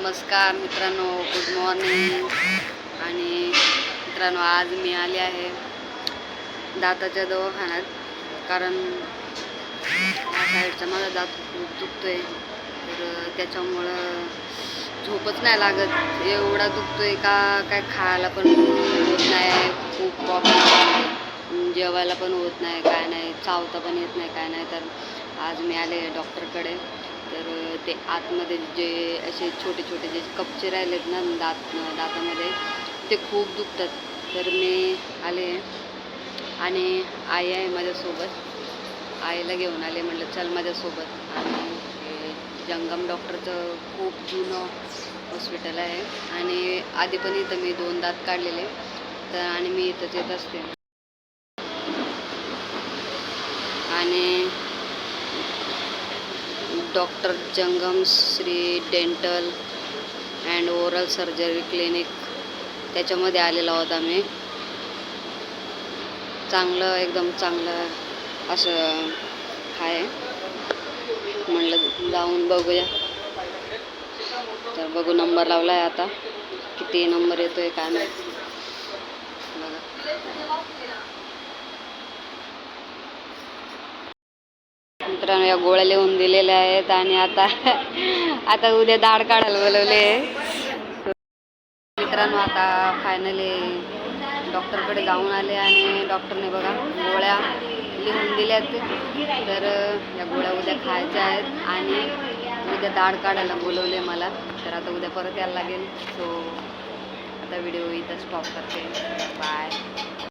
नमस्कार मित्रांनो good morning आणि मित्रांनो आज मी आले आहे दाताच्या दवाखान्यात. कारण या साईडचा माझा दात खूप आहे तर त्याच्यामुळं झोपच नाही लागत. एवढा आहे का काय खायला पण होत नाही. खूप प्रॉब्लेम जेवायला पण होत नाही काय नाही. चावता पण येत नाही काय नाही. तर आज मी आले डॉक्टरकडे तर ते आतमध्ये जे असे छोटे छोटे जे कपचे राहिलेत ना दात दातामध्ये ते खूप दुखतात. तर मी आले आणि आई आहे माझ्यासोबत. आईला घेऊन आले म्हटलं चल माझ्यासोबत. आणि जंगम डॉक्टरचं खूप जुनं हॉस्पिटल आहे. आणि आधी पण इथं मी दोन दात काढलेले. तर आणि मी इथंच येत असते. आणि doctor Jangam Shri dental and oral surgery clinic त्याच्यामध्ये आलेला होता मी. चांगलं एकदम चांगलं असं आहे. म्हणलं जाऊन बघूया. तर बघू नंबर लावला आहे आता. किती नंबर येतो आहे काय नाही मित्रांनो या गोळ्या लिहून दिलेल्या आहेत आणि आता आता उद्या दाढ काढायला बोलवले मित्रांनो आता फायनली डॉक्टरकडे जाऊन आले आणि डॉक्टरने बघा गोळ्या लिहून दिल्यात. तर या गोळ्या उद्या खायच्या आहेत आणि उद्या दाढ काढायला बोलवले मला. तर आता उद्या परत यायला लागेल. सो आता व्हिडिओ इथं स्टॉप करते. बाय